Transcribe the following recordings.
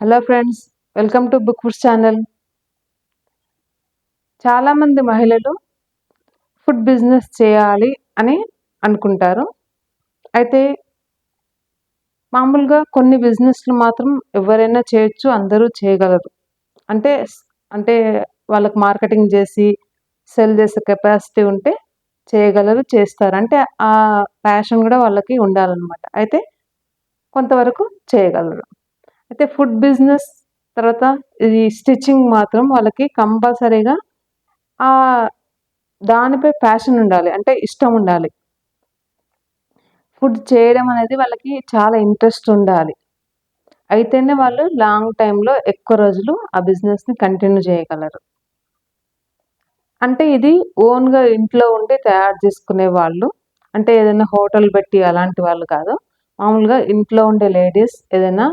Hello friends welcome to book foods channel చాలామంది మహిళలు food business చేయాలి అని అనుకుంటారు. అయితే మామూలుగా కొన్ని బిజినెస్లు మాత్రం ఎవరైనా చేయొచ్చు అందరూ చేయగలరు. అంటే అంటే వాళ్ళకి మార్కెటింగ్ చేసి సెల్ చేసే కెపాసిటీ ఉంటే చేయగలరు చేస్తారు. అంటే ఆ ప్యాషన్ కూడా వాళ్ళకి ఉండాలన్నమాట. అయితే కొంతవరకు చేయగలరు. అయితే ఫుడ్ బిజినెస్ తర్వాత ఇది స్టిచ్చింగ్ మాత్రం వాళ్ళకి కంపల్సరీగా ఆ దానిపై ప్యాషన్ ఉండాలి అంటే ఇష్టం ఉండాలి. ఫుడ్ చేయడం అనేది వాళ్ళకి చాలా ఇంట్రెస్ట్ ఉండాలి. అయితేనే వాళ్ళు లాంగ్ టైంలో ఎక్కువ రోజులు ఆ బిజినెస్ని కంటిన్యూ చేయగలరు. అంటే ఇది ఓన్గా ఇంట్లో ఉండి తయారు చేసుకునే వాళ్ళు అంటే ఏదైనా హోటల్ పెట్టి అలాంటి వాళ్ళు కాదు మామూలుగా ఇంట్లో ఉండే లేడీస్ ఏదైనా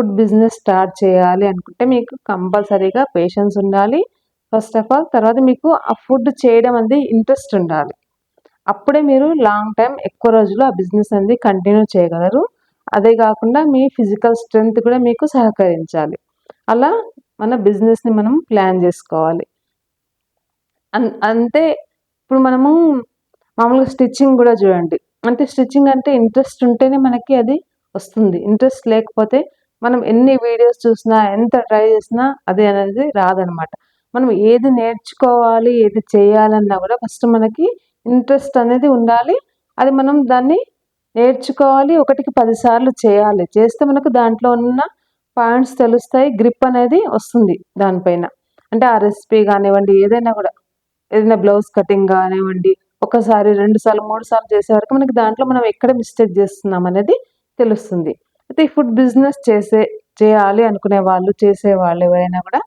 ఫుడ్ బిజినెస్ స్టార్ట్ చేయాలి అనుకుంటే మీకు కంపల్సరీగా పేషెన్స్ ఉండాలి. ఫస్ట్ ఆఫ్ ఆల్ తర్వాత మీకు ఆ ఫుడ్ చేయడం అనేది ఇంట్రెస్ట్ ఉండాలి. అప్పుడే మీరు లాంగ్ టైం ఎక్కువ రోజులు ఆ బిజినెస్ అనేది కంటిన్యూ చేయగలరు. అదే కాకుండా మీ ఫిజికల్ స్ట్రెంగ్త్ కూడా మీకు సహకరించాలి. అలా మన బిజినెస్ని మనం ప్లాన్ చేసుకోవాలి. అన్ అంతే ఇప్పుడు మనము మామూలుగా స్టిచ్చింగ్ కూడా చూడండి. అంటే స్టిచ్చింగ్ అంటే ఇంట్రెస్ట్ ఉంటేనే మనకి అది వస్తుంది. ఇంట్రెస్ట్ లేకపోతే మనం ఎన్ని వీడియోస్ చూసినా ఎంత ట్రై చేసినా అది అనేది రాదనమాట. మనం ఏది నేర్చుకోవాలి ఏది చేయాలన్నా కూడా ఫస్ట్ మనకి ఇంట్రెస్ట్ అనేది ఉండాలి. అది మనం దాన్ని నేర్చుకోవాలి ఒకటికి పదిసార్లు చేయాలి. చేస్తే మనకు దాంట్లో ఉన్న పాయింట్స్ తెలుస్తాయి గ్రిప్ అనేది వస్తుంది దానిపైన. అంటే ఆ రెసిపీ కానివ్వండి ఏదైనా కూడా. ఏదైనా బ్లౌజ్ కటింగ్ కానివ్వండి ఒకసారి రెండు సార్లు మూడు సార్లు చేసే వరకు మనకి దాంట్లో మనం ఎక్కడ మిస్టేక్ చేస్తున్నాం అనేది తెలుస్తుంది. అయితే ఈ ఫుడ్ బిజినెస్ చేసే చేయాలి అనుకునే వాళ్ళు చేసే వాళ్ళు ఎవరైనా కూడా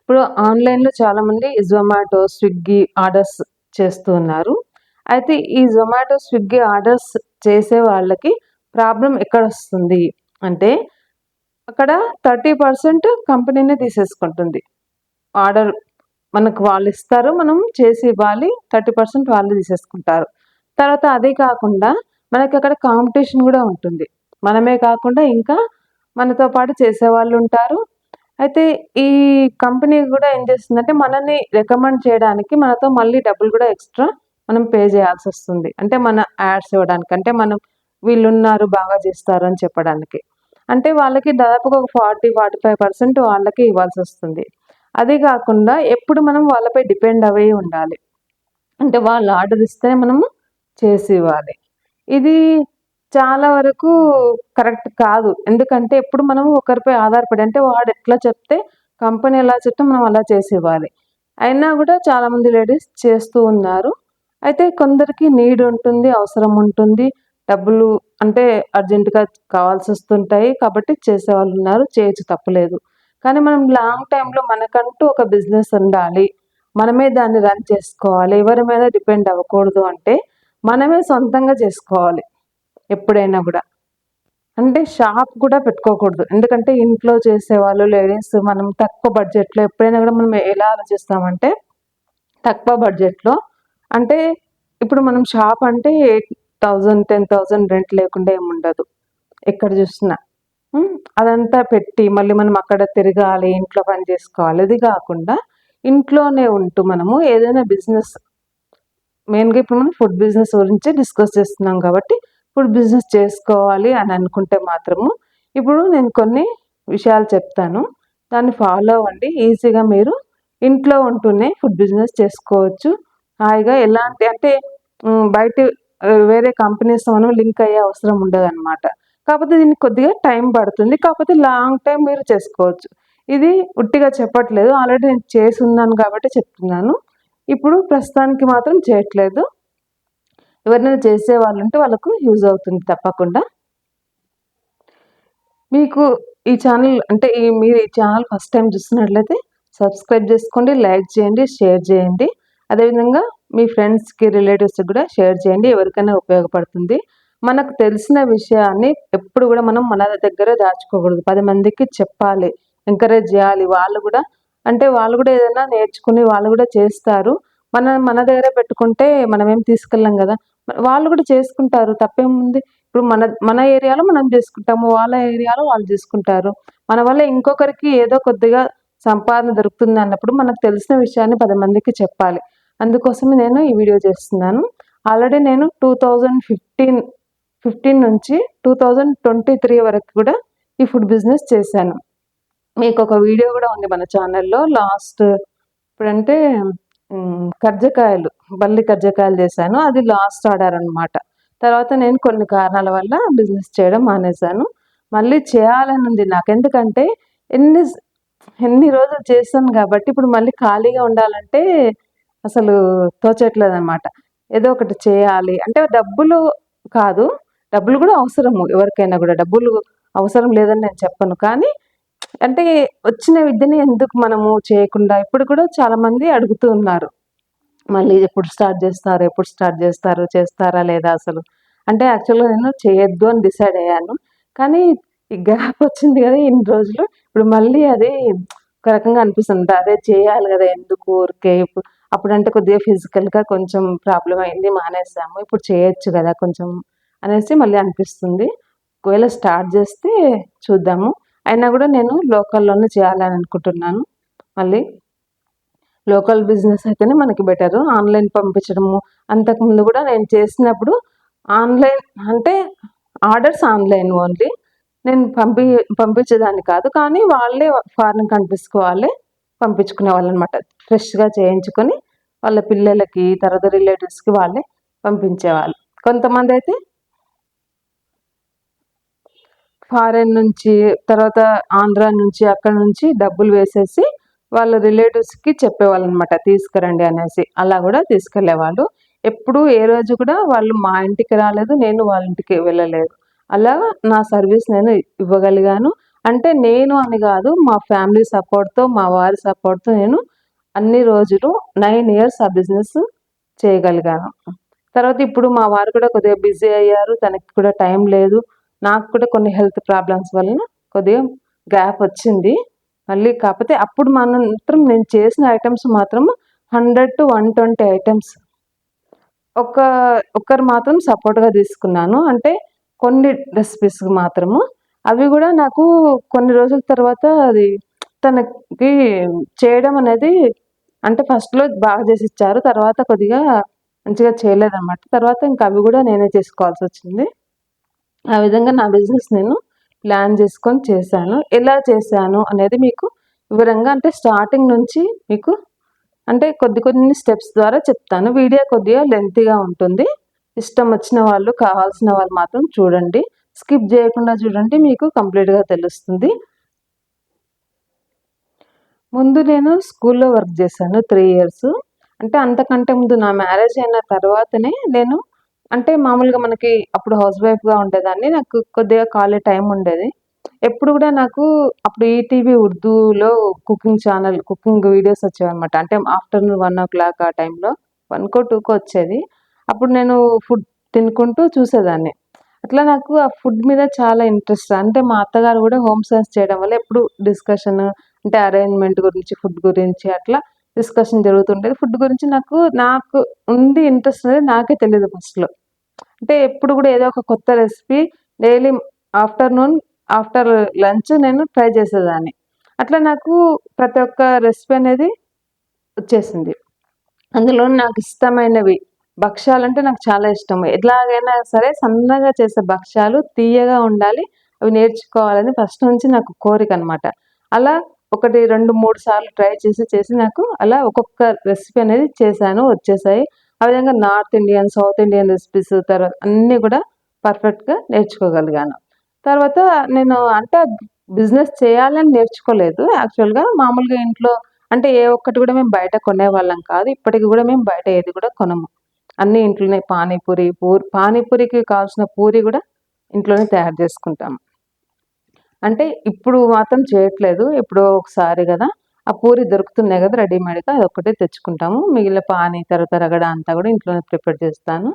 ఇప్పుడు ఆన్లైన్లో చాలామంది జొమాటో స్విగ్గీ ఆర్డర్స్ చేస్తూ ఉన్నారు. అయితే ఈ జొమాటో స్విగ్గీ ఆర్డర్స్ చేసే వాళ్ళకి ప్రాబ్లం ఎక్కడ వస్తుంది? అంటే అక్కడ థర్టీ పర్సెంట్ కంపెనీనే తీసేసుకుంటుంది. ఆర్డర్ మనకు వాళ్ళు ఇస్తారు మనం చేసి ఇవ్వాలి థర్టీ పర్సెంట్ వాళ్ళు తీసేసుకుంటారు. తర్వాత అదే కాకుండా మనకి అక్కడ కాంపిటీషన్ కూడా ఉంటుంది. మనమే కాకుండా ఇంకా మనతో పాటు చేసేవాళ్ళు ఉంటారు. అయితే ఈ కంపెనీ కూడా ఏం చేస్తుందంటే మనల్ని రికమెండ్ చేయడానికి మనతో మళ్ళీ డబ్బులు కూడా ఎక్స్ట్రా మనం పే చేయాల్సి వస్తుంది. అంటే మన యాడ్స్ ఇవ్వడానికి అంటే మనం వీళ్ళు ఉన్నారు బాగా చేస్తారు అని చెప్పడానికి. అంటే వాళ్ళకి దాదాపుగా ఒక ఫార్టీ ఫార్టీ ఫైవ్ పర్సెంట్ వాళ్ళకి ఇవ్వాల్సి వస్తుంది. అది కాకుండా ఎప్పుడు మనం వాళ్ళపై డిపెండ్ అయ్యి ఉండాలి. అంటే వాళ్ళు ఆర్డర్ ఇస్తేనే మనము చేసి ఇవ్వాలి. ఇది చాలా వరకు కరెక్ట్ కాదు. ఎందుకంటే ఎప్పుడు మనం ఒకరిపై ఆధారపడి అంటే వాడు ఎట్లా చెప్తే కంపెనీ ఎలా చెప్తే మనం అలా చేసి ఇవ్వాలి అయినా కూడా చాలామంది లేడీస్ చేస్తూ ఉన్నారు. అయితే కొందరికి నీడ్ ఉంటుంది అవసరం ఉంటుంది. డబ్బులు అంటే అర్జెంటుగా కావాల్సి వస్తుంటాయి కాబట్టి చేసే వాళ్ళు ఉన్నారు చేయొచ్చు తప్పలేదు. కానీ మనం లాంగ్ టైంలో మనకంటూ ఒక బిజినెస్ ఉండాలి. మనమే దాన్ని రన్ చేసుకోవాలి. ఎవరి మీద డిపెండ్ అవ్వకూడదు అంటే మనమే సొంతంగా చేసుకోవాలి. ఎప్పుడైనా కూడా. అంటే షాప్ కూడా పెట్టుకోకూడదు. ఎందుకంటే ఇంట్లో చేసేవాళ్ళు లేడీస్ మనం తక్కువ బడ్జెట్లో ఎప్పుడైనా కూడా మనం ఎలా ఆలోచిస్తామంటే తక్కువ బడ్జెట్లో అంటే ఇప్పుడు మనం షాప్ అంటే eight thousand ten thousand rent లేకుండా ఏముండదు. ఎక్కడ చూసినా. అదంతా పెట్టి మళ్ళీ మనం అక్కడ తిరగాలి ఇంట్లో పని చేసుకోవాలి. అది కాకుండా ఇంట్లోనే ఉంటూ మనము ఏదైనా బిజినెస్ మెయిన్గా ఇప్పుడు మనం ఫుడ్ బిజినెస్ గురించి డిస్కస్ చేస్తున్నాం కాబట్టి ఫుడ్ బిజినెస్ చేసుకోవాలి అని అనుకుంటే మాత్రము ఇప్పుడు నేను కొన్ని విషయాలు చెప్తాను. దాన్ని ఫాలో అవ్వండి. ఈజీగా మీరు ఇంట్లో ఉంటూనే ఫుడ్ బిజినెస్ చేసుకోవచ్చు. హాయిగా ఎలాంటి అంటే బయట వేరే కంపెనీస్ మనం లింక్ అయ్యే అవసరం ఉండదు అనమాట కాకపోతే దీనికి కొద్దిగా టైం పడుతుంది. కాకపోతే లాంగ్ టైం మీరు చేసుకోవచ్చు. ఇది ఉట్టిగా చెప్పట్లేదు. ఆల్రెడీ నేను చేసి ఉన్నాను కాబట్టి చెప్తున్నాను. ఇప్పుడు ప్రస్తుతానికి మాత్రం చేయట్లేదు. ఎవరినైనా చేసే వాళ్ళు ఉంటే వాళ్ళకు యూజ్ అవుతుంది తప్పకుండా. మీకు ఈ ఛానల్ అంటే ఈ మీరు ఈ ఛానల్ ఫస్ట్ టైం చూస్తున్నట్లయితే సబ్స్క్రైబ్ చేసుకోండి లైక్ చేయండి షేర్ చేయండి. అదేవిధంగా మీ ఫ్రెండ్స్కి రిలేటివ్స్కి కూడా షేర్ చేయండి ఎవరికైనా ఉపయోగపడుతుంది. మనకు తెలిసిన విషయాన్ని ఎప్పుడు కూడా మనం మన దగ్గర దాచుకోకూడదు. పది మందికి చెప్పాలి ఎంకరేజ్ చేయాలి. వాళ్ళు కూడా అంటే వాళ్ళు కూడా ఏదైనా నేర్చుకుని వాళ్ళు కూడా చేస్తారు. మన మన దగ్గర పెట్టుకుంటే మనం ఏం తీసుకెళ్ళాం కదా. వాళ్ళు కూడా చేసుకుంటారు. తప్పేముంది? ఇప్పుడు మన మన ఏరియాలో మనం చేసుకుంటాము. వాళ్ళ ఏరియాలో వాళ్ళు చేసుకుంటారు. మన వల్ల ఇంకొకరికి ఏదో కొద్దిగా సంపాదన దొరుకుతుంది అన్నప్పుడు మనకు తెలిసిన విషయాన్ని పది మందికి చెప్పాలి. అందుకోసమే నేను ఈ వీడియో చేస్తున్నాను. ఆల్రెడీ నేను టూ థౌజండ్ ఫిఫ్టీన్ ఫిఫ్టీన్ నుంచి టూ థౌజండ్ ట్వంటీ త్రీ వరకు కూడా ఈ ఫుడ్ బిజినెస్ చేశాను. మీకు ఒక వీడియో కూడా ఉంది మన ఛానల్లో. లాస్ట్ ఇప్పుడంటే కర్జకాయలు బల్లి కర్జకాయలు చేశాను. అది లాస్ట్ ఆర్డర్ అనమాట తర్వాత నేను కొన్ని కారణాల వల్ల బిజినెస్ చేయడం మానేశాను. మళ్ళీ చేయాలని ఉంది నాకు. ఎందుకంటే ఎన్ని ఎన్ని రోజులు చేస్తాను కాబట్టి ఇప్పుడు మళ్ళీ ఖాళీగా ఉండాలంటే అసలు తోచట్లేదు అనమాట ఏదో ఒకటి చేయాలి. అంటే డబ్బులు కాదు డబ్బులు కూడా అవసరము ఎవరికైనా కూడా. డబ్బులు అవసరం లేదని నేను చెప్పను. కానీ అంటే వచ్చిన విద్యని ఎందుకు మనము చేయకుండా ఇప్పుడు కూడా చాలామంది అడుగుతూ ఉన్నారు. మళ్ళీ ఎప్పుడు స్టార్ట్ చేస్తారు ఎప్పుడు స్టార్ట్ చేస్తారు చేస్తారా లేదా అసలు? అంటే యాక్చువల్గా నేను చేయొద్దు అని డిసైడ్ అయ్యాను. కానీ ఈ గ్యాప్ వచ్చింది కదా ఇన్ని రోజులు. ఇప్పుడు మళ్ళీ అది ఒక రకంగా అనిపిస్తుంది అదే చేయాలి కదా ఎందుకు ఊరికే? ఇప్పుడు అప్పుడంటే కొద్దిగా ఫిజికల్గా కొంచెం ప్రాబ్లం అయింది మానేసాము. ఇప్పుడు చేయొచ్చు కదా కొంచెం అనేసి మళ్ళీ అనిపిస్తుంది. ఒకవేళ స్టార్ట్ చేస్తే చూద్దాము. అయినా కూడా నేను లోకల్లోనే చేయాలని అనుకుంటున్నాను. మళ్ళీ లోకల్ బిజినెస్ అయితేనే మనకి బెటర్ ఆన్లైన్ పంపించడము అంతకుముందు కూడా నేను చేసినప్పుడు ఆన్లైన్ అంటే ఆర్డర్స్ ఆన్లైన్ ఓన్లీ నేను పంపి పంపించేదాన్ని కాదు కానీ వాళ్ళే ఫారిన్ కంట్రీస్కి వాళ్ళే పంపించుకునే వాళ్ళు అనమాట ఫ్రెష్గా చేయించుకొని వాళ్ళ పిల్లలకి తర్వాత రిలేటివ్స్కి వాళ్ళే పంపించేవాళ్ళు. కొంతమంది అయితే ఫారెన్ నుంచి తర్వాత ఆంధ్ర నుంచి అక్కడ నుంచి డబ్బులు వేసేసి వాళ్ళ రిలేటివ్స్కి చెప్పేవాళ్ళు అనమాట తీసుకురండి అనేసి. అలా కూడా తీసుకెళ్ళేవాళ్ళు ఎప్పుడు ఏ రోజు కూడా వాళ్ళు మా ఇంటికి రాలేదు నేను వాళ్ళ ఇంటికి వెళ్ళలేదు. అలా నా సర్వీస్ నేను ఇవ్వగలిగాను. అంటే నేను అని కాదు మా ఫ్యామిలీ సపోర్ట్తో మా వారి సపోర్ట్తో నేను అన్ని రోజులు నైన్ ఇయర్స్ ఆ బిజినెస్ చేయగలిగాను. తర్వాత ఇప్పుడు మా వారు కూడా కొద్దిగా బిజీ అయ్యారు తనకి కూడా టైం లేదు. నాకు కూడా కొన్ని హెల్త్ ప్రాబ్లమ్స్ వలన కొద్దిగా గ్యాప్ వచ్చింది. మళ్ళీ కాకపోతే అప్పుడు మాత్రం నేను చేసిన ఐటమ్స్ మాత్రం hundred to one twenty items. ఒక ఒక్కరు మాత్రం సపోర్ట్గా తీసుకున్నాను. అంటే కొన్ని రెసిపీస్ మాత్రము. అవి కూడా నాకు కొన్ని రోజుల తర్వాత అది తనకి చేయడం అనేది అంటే ఫస్ట్లో బాగా చేసి ఇచ్చారు. తర్వాత కొద్దిగా మంచిగా చేయలేదన్నమాట. తర్వాత ఇంకా అవి కూడా నేనే చేసుకోవాల్సి వచ్చింది. ఆ విధంగా నా బిజినెస్ నేను ప్లాన్ చేసుకొని చేశాను. ఎలా చేశాను అనేది మీకు వివరంగా అంటే స్టార్టింగ్ నుంచి మీకు అంటే కొద్ది కొన్ని స్టెప్స్ ద్వారా చెప్తాను. వీడియో కొద్దిగా లెంతీగా ఉంటుంది. ఇష్టం వచ్చిన వాళ్ళు కావాల్సిన వాళ్ళు మాత్రం చూడండి. స్కిప్ చేయకుండా చూడండి మీకు కంప్లీట్గా తెలుస్తుంది. ముందు నేను స్కూల్లో వర్క్ చేశాను త్రీ ఇయర్స్ అంటే అంతకంటే ముందు నా మ్యారేజ్ అయిన తర్వాతనే నేను అంటే మామూలుగా మనకి అప్పుడు హౌస్ వైఫ్గా ఉండేదాన్ని. నాకు కొద్దిగా ఖాళీ టైం ఉండేది. ఎప్పుడు కూడా నాకు అప్పుడు ఈటీవీ ఉర్దూలో కుకింగ్ ఛానల్ కుకింగ్ వీడియోస్ వచ్చేవి అనమాట అంటే ఆఫ్టర్నూన్ వన్ ఓ క్లాక్ ఆ టైంలో వన్కో టూకో వచ్చేది. అప్పుడు నేను ఫుడ్ తినుకుంటూ చూసేదాన్ని. అట్లా నాకు ఆ ఫుడ్ మీద చాలా ఇంట్రెస్ట్ అంటే మా అత్తగారు కూడా హోమ్ సైన్స్ చేయడం వల్ల ఎప్పుడు డిస్కషన్ అంటే అరేంజ్మెంట్ గురించి ఫుడ్ గురించి అట్లా డిస్కషన్ జరుగుతుండేది. ఫుడ్ గురించి నాకు నాకు ఉంది ఇంట్రెస్ట్ అనేది నాకే తెలియదు ఫస్ట్లో అంటే ఎప్పుడు కూడా ఏదో ఒక కొత్త recipe daily afternoon after lunch నేను ట్రై చేసేదాన్ని. అట్లా నాకు ప్రతి ఒక్క రెసిపీ అనేది వచ్చేసింది. అందులో నాకు ఇష్టమైనవి భక్ష్యాలు అంటే నాకు చాలా ఇష్టం ఎట్లాగైనా సరే సన్నగా చేసే భక్ష్యాలు తీయగా ఉండాలి అవి నేర్చుకోవాలని ఫస్ట్ నుంచి నాకు కోరిక అనమాట అలా ఒకటి రెండు మూడు సార్లు ట్రై చేసి చేసి నాకు అలా ఒక్కొక్క రెసిపీ అనేది చేశాను వచ్చేసాయి. ఆ విధంగా north Indian south Indian recipes తర్వాత అన్నీ కూడా పర్ఫెక్ట్గా నేర్చుకోగలిగాను. తర్వాత నేను అంటే బిజినెస్ చేయాలని నేర్చుకోలేదు. యాక్చువల్గా మామూలుగా ఇంట్లో అంటే ఏ ఒక్కటి కూడా మేము బయట కొనేవాళ్ళం కాదు. ఇప్పటికి కూడా మేము బయట ఏది కూడా కొనము. అన్నీ ఇంట్లోనే పానీపూరి పూరి పానీపూరికి కావాల్సిన పూరి కూడా ఇంట్లోనే తయారు చేసుకుంటాము. అంటే ఇప్పుడు మాత్రం చేయట్లేదు. ఇప్పుడు ఒకసారి కదా. ఆ పూరి దొరుకుతున్నాయి కదా రెడీమేడ్గా అది ఒకటే తెచ్చుకుంటాము. మిగిలిన పానీ తర్వాత రగడ అంతా కూడా ఇంట్లోనే ప్రిపేర్ చేస్తాను.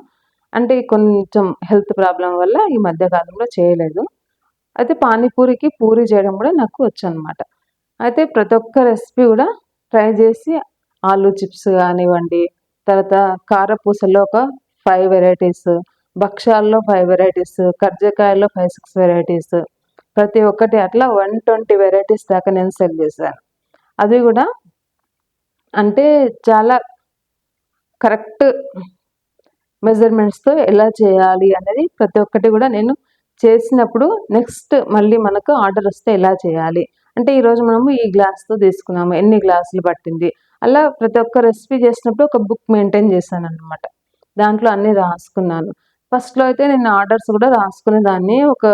అంటే కొంచెం హెల్త్ ప్రాబ్లం వల్ల ఈ మధ్యకాలంలో చేయలేదు. అయితే పానీపూరికి పూరి చేయడం కూడా నాకు వచ్చు అనమాట అయితే ప్రతి ఒక్క రెసిపీ కూడా ట్రై చేసి ఆలూ చిప్స్ కానివ్వండి తర్వాత కారపూసలో ఒక ఫైవ్ వెరైటీస్ భక్ష్యాల్లో ఫైవ్ వెరైటీస్ కర్జకాయల్లో ఫైవ్ సిక్స్ వెరైటీస్ ప్రతి ఒక్కటి అట్లా వన్ ట్వంటీ వెరైటీస్ దాకా నేను సెల్ చేశాను. అది కూడా అంటే చాలా కరెక్ట్ మెజర్మెంట్స్తో ఎలా చేయాలి అనేది ప్రతి ఒక్కటి కూడా నేను చేసినప్పుడు నెక్స్ట్ మళ్ళీ మనకు ఆర్డర్ వస్తే ఎలా చేయాలి? అంటే ఈరోజు మనము ఈ గ్లాస్తో తీసుకున్నాము ఎన్ని గ్లాసులు పట్టింది? అలా ప్రతి ఒక్క రెసిపీ చేసినప్పుడు ఒక బుక్ మెయింటైన్ చేశాను అనమాట దాంట్లో అన్నీ రాసుకున్నాను. ఫస్ట్లో అయితే నేను ఆర్డర్స్ కూడా రాసుకునే దాన్ని ఒక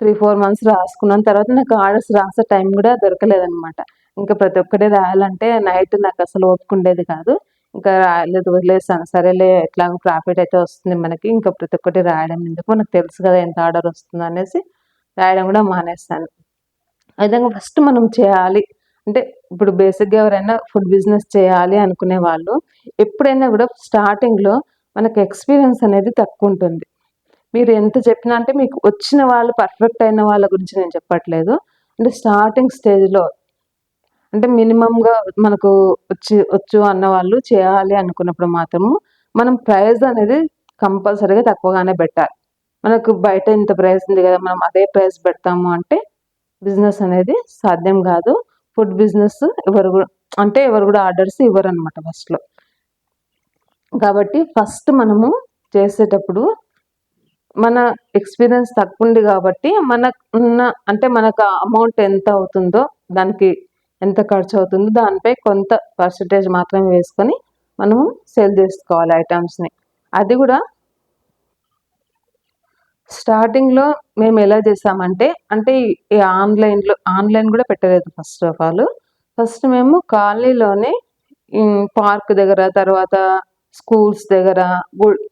త్రీ ఫోర్ మంత్స్ రాసుకున్నాను. తర్వాత నాకు ఆర్డర్స్ రాసే టైం కూడా దొరకలేదనమాట ఇంకా ప్రతి ఒక్కటి రాయాలంటే నైట్ నాకు అసలు ఓపుకుండేది కాదు. ఇంకా రాయలేదు వదిలేసాను సరేలే ఎట్లా ప్రాఫిట్ అయితే వస్తుంది మనకి. ఇంకా ప్రతి ఒక్కటి రాయడం ఎందుకు మనకు తెలుసు కదా ఎంత ఆర్డర్ వస్తుంది అనేసి రాయడం కూడా మానేస్తాను ఆ విధంగా ఫస్ట్ మనం చేయాలి. అంటే ఇప్పుడు బేసిక్గా ఎవరైనా ఫుడ్ బిజినెస్ చేయాలి అనుకునే వాళ్ళు ఎప్పుడైనా కూడా స్టార్టింగ్లో మనకు ఎక్స్పీరియన్స్ అనేది తక్కువ ఉంటుంది. మీరు ఎంత చెప్పినా అంటే మీకు వచ్చిన వాళ్ళు పర్ఫెక్ట్ అయిన వాళ్ళ గురించి నేను చెప్పట్లేదు. అంటే స్టార్టింగ్ స్టేజ్లో అంటే మినిమంగా మనకు వచ్చి వచ్చు అన్న వాళ్ళు చేయాలి అనుకున్నప్పుడు మాత్రము మనం ప్రైస్ అనేది కంపల్సరీగా తక్కువగానే పెట్టాలి. మనకు బయట ఇంత ప్రైస్ ఉంది కదా మనం అదే ప్రైస్ పెడతాము అంటే బిజినెస్ అనేది సాధ్యం కాదు. ఫుడ్ బిజినెస్ ఎవరు కూడా అంటే ఎవరు కూడా ఆర్డర్స్ ఇవ్వరు అనమాట ఫస్ట్లో. కాబట్టి ఫస్ట్ మనము చేసేటప్పుడు మన ఎక్స్పీరియన్స్ తక్కువ ఉంది కాబట్టి మనకు ఉన్న అంటే మనకు అమౌంట్ ఎంత అవుతుందో దానికి ఎంత ఖర్చు అవుతుందో దానిపై కొంత పర్సంటేజ్ మాత్రమే వేసుకొని మనము సేల్ చేసుకోవాలి ఐటమ్స్ని అది కూడా స్టార్టింగ్లో మేము ఎలా చేసామంటే అంటే ఈ ఆన్లైన్లో ఆన్లైన్ కూడా పెట్టలేదు ఫస్ట్ ఆఫ్ ఆల్ ఫస్ట్ మేము కాలనీలోనే పార్క్ దగ్గర తర్వాత స్కూల్స్ దగ్గర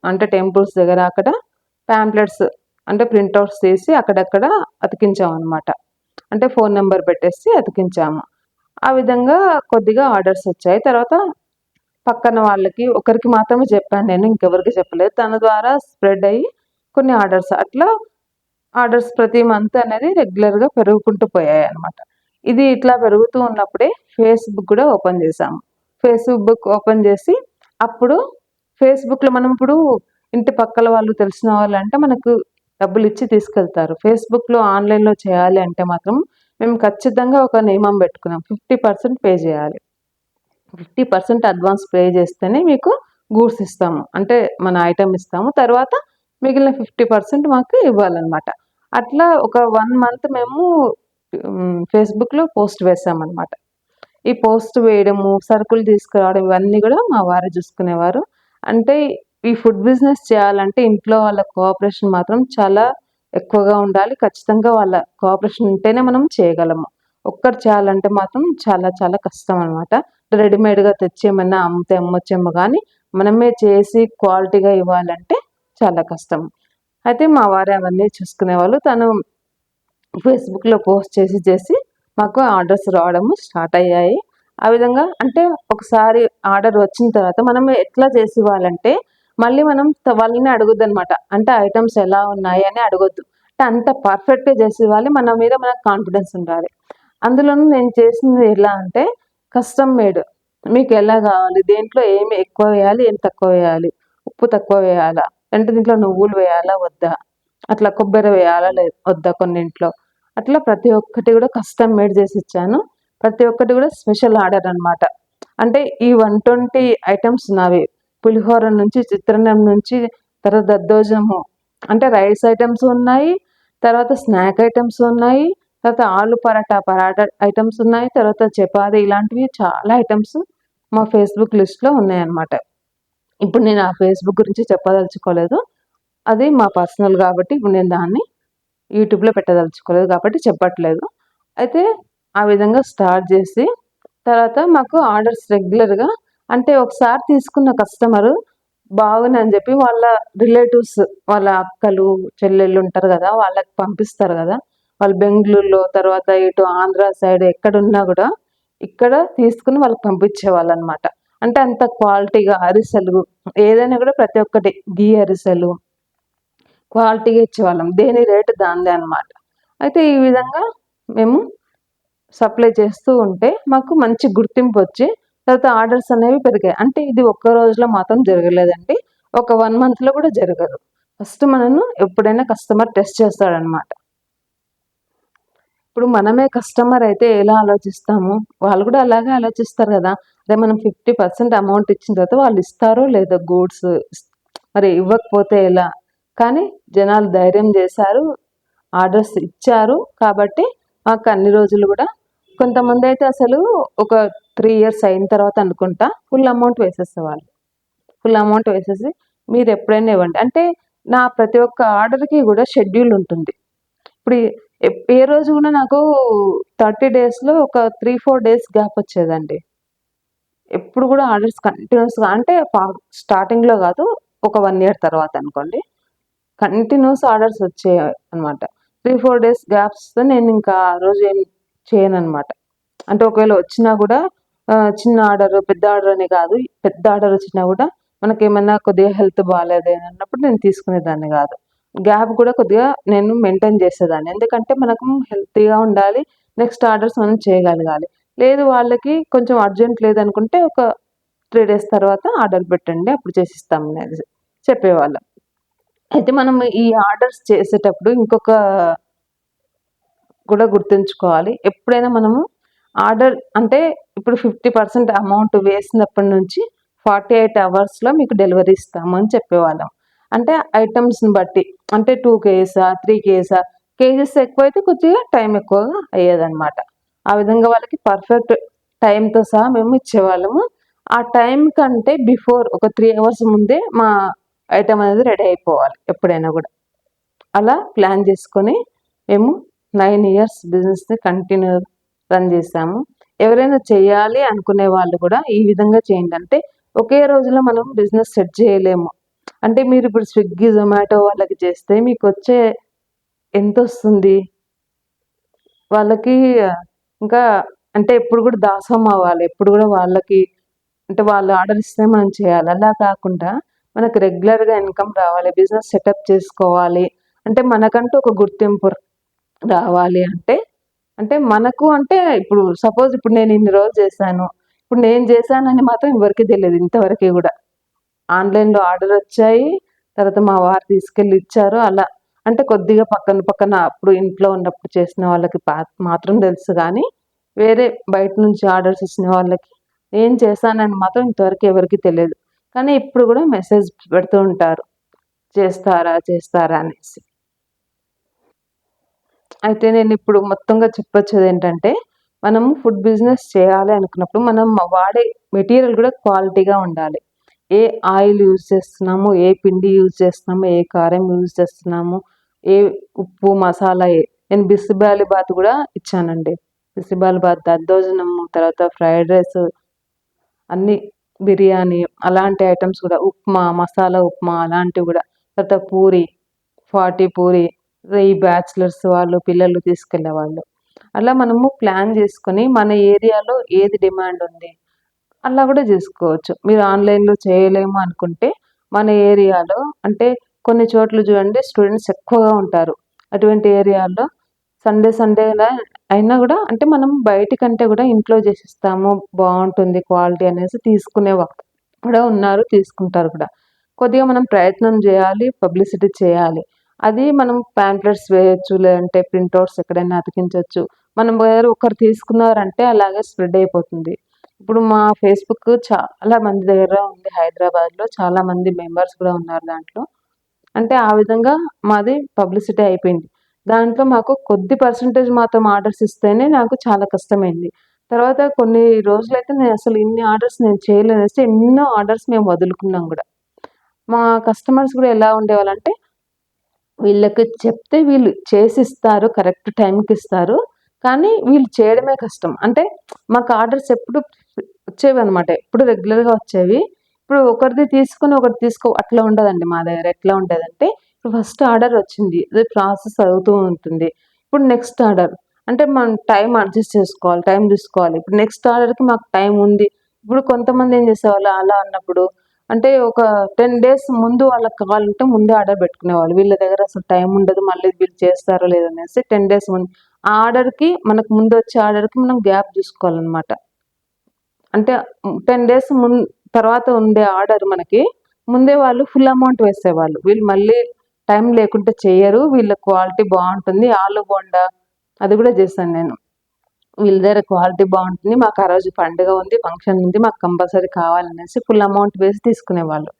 అంటే టెంపుల్స్ దగ్గర అక్కడ ప్యాంప్లెట్స్ అంటే ప్రింట్అవుట్స్ తీసి అక్కడక్కడ అతికించాము అనమాట అంటే ఫోన్ నెంబర్ పెట్టేసి అతికించాము. ఆ విధంగా కొద్దిగా ఆర్డర్స్ వచ్చాయి. తర్వాత పక్కన వాళ్ళకి ఒకరికి మాత్రమే చెప్పాను నేను ఇంకెవరికి చెప్పలేదు. తన ద్వారా స్ప్రెడ్ అయ్యి కొన్ని ఆర్డర్స్ అట్లా ఆర్డర్స్ ప్రతి మంత్ అనేది రెగ్యులర్గా పెరుగుకుంటూ పోయాయి అనమాట ఇది ఇట్లా పెరుగుతూ ఉన్నప్పుడే ఫేస్బుక్ కూడా ఓపెన్ చేసాము ఫేస్బుక్ ఓపెన్ చేసి అప్పుడు ఫేస్బుక్లో మనం ఇప్పుడు ఇంటి పక్కల వాళ్ళు తెలిసిన వాళ్ళు అంటే మనకు డబ్బులు ఇచ్చి తీసుకెళ్తారు. ఫేస్బుక్లో ఆన్లైన్లో చేయాలి అంటే మాత్రం మేము ఖచ్చితంగా ఒక నియమం పెట్టుకున్నాం. ఫిఫ్టీ పర్సెంట్ పే చేయాలి. ఫిఫ్టీ పర్సెంట్ అడ్వాన్స్ పే చేస్తేనే మీకు గూడ్స్ ఇస్తాము. అంటే మన ఐటమ్ ఇస్తాము. తర్వాత మిగిలిన ఫిఫ్టీ పర్సెంట్ మాకు ఇవ్వాలన్నమాట. అట్లా ఒక వన్ మంత్ మేము ఫేస్బుక్లో పోస్ట్ వేసామన్నమాట. ఈ పోస్ట్ వేయడము సరుకులు తీసుకురావడం ఇవన్నీ కూడా మా వారు చూసుకునేవారు. అంటే ఈ ఫుడ్ బిజినెస్ చేయాలంటే ఇంట్లో వాళ్ళ కోఆపరేషన్ మాత్రం చాలా ఎక్కువగా ఉండాలి. ఖచ్చితంగా వాళ్ళ కోఆపరేషన్ ఉంటేనే మనం చేయగలము. ఒక్కరు చేయాలంటే మాత్రం చాలా చాలా కష్టం అనమాట రెడీమేడ్గా తెచ్చి ఏమన్నా అమ్మితే అమ్మొచ్చేమో కానీ మనమే చేసి క్వాలిటీగా ఇవ్వాలంటే చాలా కష్టం. అయితే మా వారు అవన్నీ చూసుకునేవాళ్ళు. తను ఫేస్బుక్లో పోస్ట్ చేసి చేసి మాకు ఆర్డర్స్ రావడము స్టార్ట్ అయ్యాయి. ఆ విధంగా అంటే ఒకసారి ఆర్డర్ వచ్చిన తర్వాత మనం ఎట్లా చేసి ఇవ్వాలంటే మళ్ళీ మనం వాళ్ళని అడగొద్దు అనమాట అంటే ఐటమ్స్ ఎలా ఉన్నాయి అని అడగొద్దు. అంటే అంత పర్ఫెక్ట్గా చేసే వాళ్ళు మన మీద మనకు కాన్ఫిడెన్స్ ఉండాలి. అందులోనూ నేను చేసింది ఎలా అంటే కస్టమ్ మేడ్. మీకు ఎలా కావాలి? దేంట్లో ఏమి ఎక్కువ వేయాలి? ఏం తక్కువ వేయాలి? ఉప్పు తక్కువ వేయాలా? అంటే దీంట్లో నువ్వులు వేయాలా? వద్దా? అట్లా కొబ్బరి వేయాలా? లేదు వద్దా కొన్నింట్లో? అట్లా ప్రతి ఒక్కటి కూడా కస్టమ్ మేడ్ చేసి ఇచ్చాను. ప్రతి ఒక్కటి కూడా స్పెషల్ ఆర్డర్ అనమాట అంటే ఈ వన్ ట్వంటీ ఐటమ్స్ నావి పులిహోర నుంచి చిత్రాన్నం నుంచి తర్వాత దద్దోజము అంటే రైస్ ఐటమ్స్ ఉన్నాయి తర్వాత స్నాక్ ఐటమ్స్ ఉన్నాయి తర్వాత ఆలు పరాటా పరాటా ఐటమ్స్ ఉన్నాయి తర్వాత చపాతి ఇలాంటివి చాలా ఐటమ్స్ మా ఫేస్బుక్ లిస్ట్లో ఉన్నాయన్నమాట. ఇప్పుడు నేను ఆ ఫేస్బుక్ గురించి చెప్పదలుచుకోలేదు. అది మా పర్సనల్ కాబట్టి ఇప్పుడు నేను దాన్ని యూట్యూబ్లో పెట్టదలుచుకోలేదు కాబట్టి చెప్పట్లేదు. అయితే ఆ విధంగా స్టార్ట్ చేసి తర్వాత మాకు ఆర్డర్స్ రెగ్యులర్గా అంటే ఒకసారి తీసుకున్న కస్టమరు బాగుందని చెప్పి వాళ్ళ రిలేటివ్స్ వాళ్ళ అక్కలు చెల్లెళ్ళు ఉంటారు కదా వాళ్ళకి పంపిస్తారు కదా. వాళ్ళు బెంగళూరులో తర్వాత ఇటు ఆంధ్ర సైడ్ ఎక్కడున్నా కూడా ఇక్కడ తీసుకుని వాళ్ళకి పంపించేవాళ్ళు అనమాట అంటే అంత క్వాలిటీగా అరిసెలు ఏదైనా కూడా ప్రతి ఒక్కటి గీ అరిసెలు క్వాలిటీగా ఇచ్చేవాళ్ళం. దేని రేటు దాందే అనమాట. అయితే ఈ విధంగా మేము సప్లై చేస్తూ ఉంటే మాకు మంచి గుర్తింపు వచ్చి తర్వాత ఆర్డర్స్ అనేవి పెరిగాయి. అంటే ఇది ఒక్క రోజులో మాత్రం జరగలేదండి. ఒక వన్ మంత్లో కూడా జరగదు. ఫస్ట్ మనను ఎప్పుడైనా కస్టమర్ టెస్ట్ చేస్తాడనమాట ఇప్పుడు మనమే కస్టమర్ అయితే ఎలా ఆలోచిస్తాము? వాళ్ళు కూడా అలాగే ఆలోచిస్తారు కదా. అదే మనం ఫిఫ్టీ పర్సెంట్ అమౌంట్ ఇచ్చిన తర్వాత వాళ్ళు ఇస్తారో లేదో గూడ్స్ మరి ఇవ్వకపోతే ఎలా? కానీ జనాలు ధైర్యం చేశారు ఆర్డర్స్ ఇచ్చారు కాబట్టి మాకు అన్ని రోజులు కూడా. కొంతమంది అయితే అసలు ఒక త్రీ ఇయర్స్ అయిన తర్వాత అనుకుంటా ఫుల్ అమౌంట్ వేసేసేవాళ్ళు. ఫుల్ అమౌంట్ వేసేసి మీరు ఎప్పుడైనా ఇవ్వండి. అంటే నా ప్రతి ఒక్క ఆర్డర్కి కూడా షెడ్యూల్ ఉంటుంది. ఇప్పుడు ఏ రోజు కూడా నాకు థర్టీ డేస్లో ఒక త్రీ ఫోర్ డేస్ గ్యాప్ వచ్చేదండి. ఎప్పుడు కూడా ఆర్డర్స్ కంటిన్యూస్గా అంటే స్టార్టింగ్లో కాదు ఒక వన్ ఇయర్ తర్వాత అనుకోండి. కంటిన్యూస్ ఆర్డర్స్ వచ్చే అనమాట త్రీ ఫోర్ డేస్ గ్యాప్స్తో నేను ఇంకా ఆ రోజు ఏం చేయను అనమాట అంటే ఒకవేళ వచ్చినా కూడా చిన్న ఆర్డర్ పెద్ద ఆర్డర్ అనే కాదు. పెద్ద ఆర్డర్ వచ్చినా కూడా మనకి ఏమైనా కొద్దిగా హెల్త్ బాగాలేదు అన్నప్పుడు నేను తీసుకునేదాన్ని కాదు. గ్యాప్ కూడా కొద్దిగా నేను మెయింటైన్ చేసేదాన్ని. ఎందుకంటే మనకు హెల్తీగా ఉండాలి నెక్స్ట్ ఆర్డర్స్ మనం చేయగలగాలి. లేదు వాళ్ళకి కొంచెం అర్జెంట్ లేదనుకుంటే ఒక త్రీ డేస్ తర్వాత ఆర్డర్ పెట్టండి అప్పుడు చేసిస్తాం అనేది చెప్పేవాళ్ళం. అయితే మనం ఈ ఆర్డర్స్ చేసేటప్పుడు ఇంకొక కూడా గుర్తుంచుకోవాలి. ఎప్పుడైనా మనము ఆర్డర్ అంటే ఇప్పుడు ఫిఫ్టీ పర్సెంట్ అమౌంట్ వేసినప్పటి నుంచి ఫార్టీ ఎయిట్ అవర్స్లో మీకు డెలివరీ ఇస్తాము అని చెప్పేవాళ్ళం. అంటే ఐటమ్స్ని బట్టి అంటే టూ కేజీసా త్రీ కేజీసా కేజెస్ ఎక్కువైతే కొద్దిగా టైం ఎక్కువగా అయ్యేదన్నమాట. ఆ విధంగా వాళ్ళకి పర్ఫెక్ట్ టైంతో సహా మేము ఇచ్చేవాళ్ళము. ఆ టైం కంటే బిఫోర్ ఒక త్రీ అవర్స్ ముందే మా ఐటమ్ అనేది రెడీ అయిపోవాలి ఎప్పుడైనా కూడా. అలా ప్లాన్ చేసుకొని మేము నైన్ ఇయర్స్ బిజినెస్ని కంటిన్యూ రన్ చేసాము ఎవరైనా చేయాలి అనుకునే వాళ్ళు కూడా ఈ విధంగా చేయండి. అంటే ఒకే రోజులో మనం బిజినెస్ సెట్ చేయలేము. అంటే మీరు ఇప్పుడు స్విగ్గీ జొమాటో వాళ్ళకి చేస్తే మీకు వచ్చే ఎంత వస్తుంది వాళ్ళకి ఇంకా అంటే ఎప్పుడు కూడా దాసం అవ్వాలి. ఎప్పుడు కూడా వాళ్ళకి అంటే వాళ్ళు ఆర్డర్ ఇస్తే మనం చేయాలి. అలా కాకుండా మనకు రెగ్యులర్గా ఇన్కమ్ రావాలి. బిజినెస్ సెటప్ చేసుకోవాలి. అంటే మనకంటూ ఒక గుర్తింపు రావాలి. అంటే అంటే మనకు అంటే ఇప్పుడు సపోజ్ ఇప్పుడు నేను ఇన్ని రోజులు చేశాను. ఇప్పుడు నేను చేశానని మాత్రం ఎవరికి తెలియదు ఇంతవరకు కూడా. ఆన్లైన్లో ఆర్డర్ వచ్చాయి తర్వాత మా వారు తీసుకెళ్ళి ఇచ్చారు అలా. అంటే కొద్దిగా పక్కన పక్కన అప్పుడు ఇంట్లో ఉన్నప్పుడు చేసిన వాళ్ళకి మాత్రం తెలుసు కానీ వేరే బయట నుంచి ఆర్డర్స్ ఇచ్చిన వాళ్ళకి ఏం చేశానని మాత్రం ఇంతవరకు ఎవరికి తెలియదు. కానీ ఇప్పుడు కూడా మెసేజ్ పెడుతూ ఉంటారు. చేస్తారా చేస్తారా అనేసి. అయితే నేను ఇప్పుడు మొత్తంగా చెప్పొచ్చేది ఏంటంటే మనం ఫుడ్ బిజినెస్ చేయాలి అనుకున్నప్పుడు మనం వాడే మెటీరియల్ కూడా క్వాలిటీగా ఉండాలి. ఏ ఆయిల్ యూజ్ చేస్తున్నాము ఏ పిండి యూజ్ చేస్తున్నాము ఏ కారం యూజ్ చేస్తున్నాము ఏ ఉప్పు మసాలా ఏ నేను బిసిబాలి బాత్ కూడా ఇచ్చానండి. బిసిబాలి బాత్ దద్దోజనము తర్వాత ఫ్రైడ్ రైస్ అన్ని బిర్యానీ అలాంటి ఐటమ్స్ కూడా ఉప్మా మసాలా ఉప్మా అలాంటివి కూడా తర్వాత పూరి ఫార్టీ పూరి ఈ బ్యాచిలర్స్ వాళ్ళు పిల్లలు తీసుకెళ్ళే వాళ్ళు. అలా మనము ప్లాన్ చేసుకొని మన ఏరియాలో ఏది డిమాండ్ ఉంది అలా కూడా చేసుకోవచ్చు. మీరు ఆన్లైన్లో చేయలేము అనుకుంటే మన ఏరియాలో అంటే కొన్ని చోట్ల చూడండి స్టూడెంట్స్ ఎక్కువగా ఉంటారు. అటువంటి ఏరియాల్లో సండే సండే అయినా కూడా అంటే మనం బయటికంటే కూడా ఇంట్లో చేసిస్తాము బాగుంటుంది క్వాలిటీ అనేసి తీసుకునే కూడా ఉన్నారు తీసుకుంటారు కూడా. కొద్దిగా మనం ప్రయత్నం చేయాలి పబ్లిసిటీ చేయాలి. అది మనం ప్యాంప్లెట్స్ వేయచ్చు లేదంటే ప్రింట్అవుట్స్ ఎక్కడైనా అతికించవచ్చు మనం వేరే ఒకరు తీసుకున్నారంటే అలాగే స్ప్రెడ్ అయిపోతుంది. ఇప్పుడు మా ఫేస్బుక్ చాలా మంది దగ్గర ఉంది హైదరాబాద్లో చాలా మంది మెంబర్స్ కూడా ఉన్నారు దాంట్లో. అంటే ఆ విధంగా మాది పబ్లిసిటీ అయిపోయింది. దాంట్లో మాకు కొద్ది పర్సంటేజ్ మాత్రం ఆర్డర్స్ ఇస్తేనే నాకు చాలా కష్టమైంది. తర్వాత కొన్ని రోజులైతే నేను అసలు ఇన్ని ఆర్డర్స్ నేను చేయలేనేసి ఎన్నో ఆర్డర్స్ మేము వదులుకున్నాం కూడా. మా కస్టమర్స్ కూడా ఎలా ఉండేవాళ్ళంటే వీళ్ళకి చెప్తే వీళ్ళు చేసిస్తారు కరెక్ట్ టైంకి ఇస్తారు కానీ వీళ్ళు చేయడమే కష్టం. అంటే మాకు ఆర్డర్స్ ఎప్పుడు వచ్చేవి అనమాట ఎప్పుడు రెగ్యులర్గా వచ్చేవి. ఇప్పుడు ఒకరిది తీసుకుని ఒకటి తీసుకో అట్లా ఉండదండి మా దగ్గర. ఎట్లా ఉండేదంటే ఇప్పుడు ఫస్ట్ ఆర్డర్ వచ్చింది. అది ప్రాసెస్ అవుతూ ఉంటుంది. ఇప్పుడు నెక్స్ట్ ఆర్డర్. అంటే మనం టైం అడ్జస్ట్ చేసుకోవాలి టైం తీసుకోవాలి ఇప్పుడు నెక్స్ట్ ఆర్డర్కి మాకు టైం ఉంది. ఇప్పుడు కొంతమంది ఏం చేసేవాళ్ళు అలా అన్నప్పుడు అంటే ఒక టెన్ డేస్ ముందు వాళ్ళకి కావాలంటే ముందే ఆర్డర్ పెట్టుకునేవాళ్ళు. వీళ్ళ దగ్గర అసలు టైం ఉండదు మళ్ళీ వీళ్ళు చేస్తారో లేదనేసి టెన్ డేస్ ముందు. ఆ ఆర్డర్కి మనకు ముందు వచ్చే ఆర్డర్కి మనం గ్యాప్ చూసుకోవాలన్నమాట. అంటే టెన్ డేస్ ముం తర్వాత ఉండే ఆర్డర్ మనకి ముందే వాళ్ళు ఫుల్ అమౌంట్ వేసేవాళ్ళు. వీళ్ళు మళ్ళీ టైం లేకుంటే చేయరు. వీళ్ళ క్వాలిటీ బాగుంటుంది. ఆలు బోండా అది కూడా చేశాను నేను. వీళ్ళ దగ్గర క్వాలిటీ బాగుంటుంది మాకు ఆ రోజు పండుగ ఉంది ఫంక్షన్ ఉంది మాకు కంపల్సరీ కావాలనేసి ఫుల్ అమౌంట్ వేసి తీసుకునేవాళ్ళు.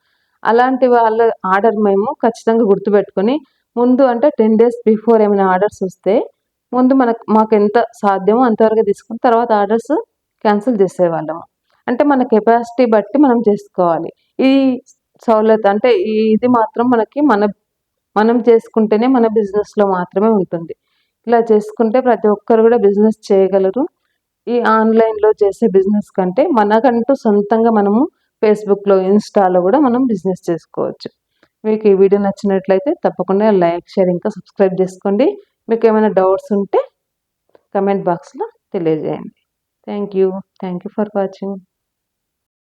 అలాంటి వాళ్ళ ఆర్డర్ మేము ఖచ్చితంగా గుర్తుపెట్టుకొని ముందు అంటే టెన్ డేస్ బిఫోర్ ఏమైనా ఆర్డర్స్ వస్తే ముందు మనకు మాకు ఎంత సాధ్యమో అంతవరకు తీసుకుని తర్వాత ఆర్డర్స్ క్యాన్సిల్ చేసేవాళ్ళము. అంటే మన కెపాసిటీ బట్టి మనం చేసుకోవాలి. ఈ సౌలత్ అంటే ఇది మాత్రం మనకి మన మనం చేసుకుంటేనే మన బిజినెస్లో మాత్రమే ఉంటుంది. ఇలా చేసుకుంటే ప్రతి ఒక్కరు కూడా బిజినెస్ చేయగలరు. ఈ ఆన్లైన్లో చేసే బిజినెస్ కంటే మనకంటూ సొంతంగా మనము ఫేస్బుక్లో ఇన్స్టాలో కూడా మనం బిజినెస్ చేసుకోవచ్చు. మీకు ఈ వీడియో నచ్చినట్లయితే తప్పకుండా లైక్ షేర్ ఇంకా సబ్స్క్రైబ్ చేసుకోండి. మీకు ఏమైనా డౌట్స్ ఉంటే కమెంట్ బాక్స్లో తెలియజేయండి. Thank you. Thank you for watching.